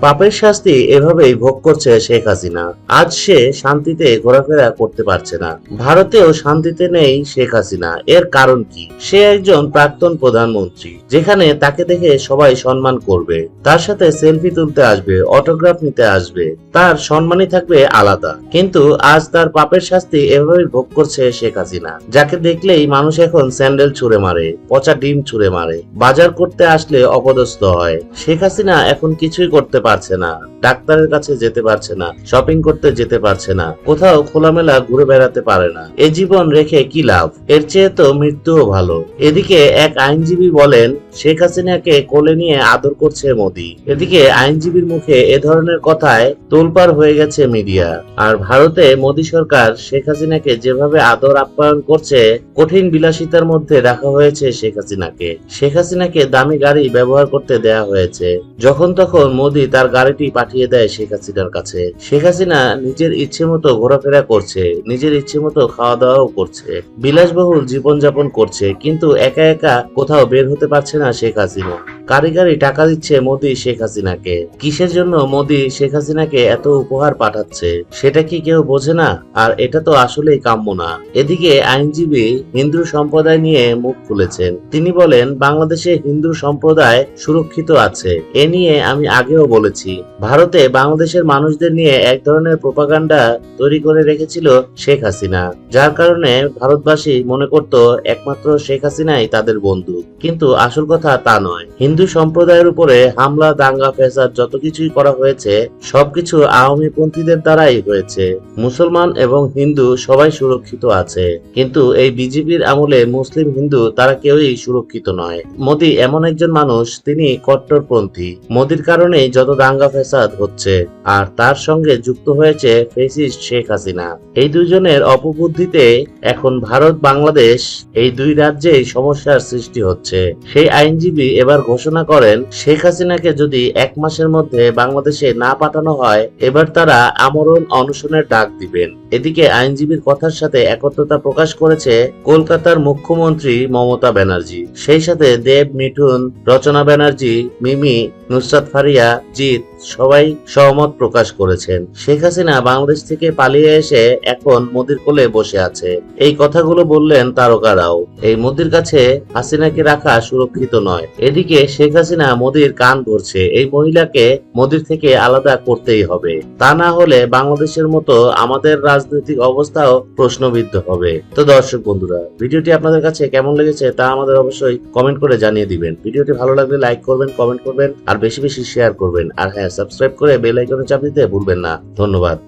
পাপের শাস্তি এভাবেই ভোগ করছে শেখ হাসিনা। আজ সে শান্তিতে ঘোরাফেরা করতে পারছে না। ভারতেও শান্তিতে নেই শেখ হাসিনা। এর কারণ কি? সে একজন প্রাক্তন প্রধানমন্ত্রী, যেখানে তাকে দেখে সবাই সম্মান করবে। তার সাথে সেলফি তুলতে আসবে, অটোগ্রাফ নিতে আসবে। তার সম্মানই থাকবে আলাদা। কিন্তু আজ তার পাপের শাস্তি এভাবেই ভোগ করছে শেখ হাসিনা। যাকে দেখলেই মানুষ এখন স্যান্ডেল ছুঁড়ে মারে, পচা ডিম ছুঁড়ে মারে। বাজার করতে আসলে অপদস্থ হয়। শেখ হাসিনা এখন কিছুই করতে পারছে না। ডাক্তারের কাছে যেতে পারছে না শপিং করতে যেতে পারছে না, কোথাও খোলামেলা ঘুরে বেড়াতে পারে না। এ জীবন রেখে কি লাভ? এর চেয়ে তো মৃত্যুও ভালো। এদিকে এক আইনজীবী বলেন, শেখ হাসিনাকে কোলে নিয়ে আদর করছে মোদি। এদিকে আইনজীবীর মুখে এ ধরনের কথায় তোলপাড় হয়ে গেছে মিডিয়া। আর ভারতে মোদী সরকার শেখ হাসিনাকে যেভাবে আদর আপ্যায়ন করছে, কঠিন বিলাসিতার মধ্যে রাখা হয়েছে শেখ হাসিনাকে। শেখ হাসিনাকে দামি গাড়ি ব্যবহার করতে দেয়া হয়েছে। যখন তখন মোদি তার গাড়িটি পাঠিয়ে দেয় শেখ হাসিনার কাছে। শেখ হাসিনা নিজের ইচ্ছে মতো ঘোরাফেরা করছে, নিজের ইচ্ছে মতো খাওয়া দাওয়াও করছে, বিলাসবহুল জীবনযাপন করছে, কিন্তু একা একা কোথাও বের হতে পারছে না শেখ হাসিনা। গাড়ি টাকা দিচ্ছে মোদি, শেখ হাসিনাকে। কিসের জন্য মোদি, শেখ হাসিনাকে এত উপহার পাঠাচ্ছে? সেটা কি কেউ বোঝে না? আর এটা তো আসলেই কাম্য না। এদিকে আইনজীবী হিন্দু সম্প্রদায় নিয়ে মুখ খুলেছেন। তিনি বলেন, বাংলাদেশে হিন্দু সম্প্রদায় সুরক্ষিত আছে। এ নিয়ে আমি আগেও বলেছি। ভারতে বাংলাদেশের মানুষদের নিয়ে এক ধরনের প্রোপাগান্ডা তৈরি করে রেখেছিল শেখ হাসিনা। যার কারণে ভারতবাসী মনে করত, একমাত্র শেখ হাসিনাই তাদের বন্ধু। কিন্তু আসল কথা তা নয়। হিন্দু সম্প্রদায়ের উপরে হামলা, দাঙ্গা, ফেসাদ যত কিছুই করা হয়েছে, সবকিছু আওয়ামী পন্থীদের দ্বারাই হয়েছে। মুসলমান এবং হিন্দু সবাই সুরক্ষিত আছে। কিন্তু এই বিজেপির আমলে মুসলিম হিন্দু তারা কেউই সুরক্ষিত নয়। মোদি এমন একজন মানুষ, তিনি কট্টরপন্থী। মোদির কারণেই যত দাঙ্গা, ফেসাদ হচ্ছে, আর তার সঙ্গে যুক্ত হয়েছে ফেসিস্ট শেখ হাসিনা। এই দুজনের অপবুদ্ধিতে এখন ভারত, বাংলাদেশ এই দুই রাজ্যেই সমস্যার সৃষ্টি হচ্ছে। সেই আইনজীবী এবার ঘোষণা করেন, শেখ হাসিনাকে যদি এক মাসের মধ্যে বাংলাদেশে না পাঠানো হয়, এবার তারা আমরণ অনশনের ডাক দিবেন। এদিকে আইনজীবীর কথার সাথে একত্রতা প্রকাশ করেছে কলকাতার মুখ্যমন্ত্রী মমতা ব্যানার্জি। সেই সাথে দেব, মিঠুন, রচনা ব্যানার্জি, মিমি নুসরাত ফারিয়া, জিৎ সবাই সহমত প্রকাশ করেছেন। শেখ হাসিনা বাংলাদেশ থেকে পালিয়ে এসে এখন মোদির কোলে বসে আছে। এই কথাগুলো বললেন তারকারাও। এই মোদির কাছে হাসিনাকে রাখা সুরক্ষিত নয়। এদিকে শেখ হাসিনা মোদির কান ধরছে। এই মহিলাকে মোদির থেকে আলাদা করতেই হবে। তা না হলে বাংলাদেশের মতো আমাদের রাজনৈতিক অবস্থাও প্রশ্নবিদ্ধ হবে। তো দর্শক বন্ধুরা, ভিডিওটি আপনাদের কাছে কেমন লেগেছে তা আমাদের অবশ্যই কমেন্ট করে জানিয়ে দিবেন। ভিডিওটি ভালো লাগলে লাইক করবেন, কমেন্ট করবেন, আর বেশি বেশি শেয়ার করবেন। আর হ্যাঁ সাবস্ক্রাইব করে বেল আইকনে চাপ দিতে ভুলবেন না। ধন্যবাদ।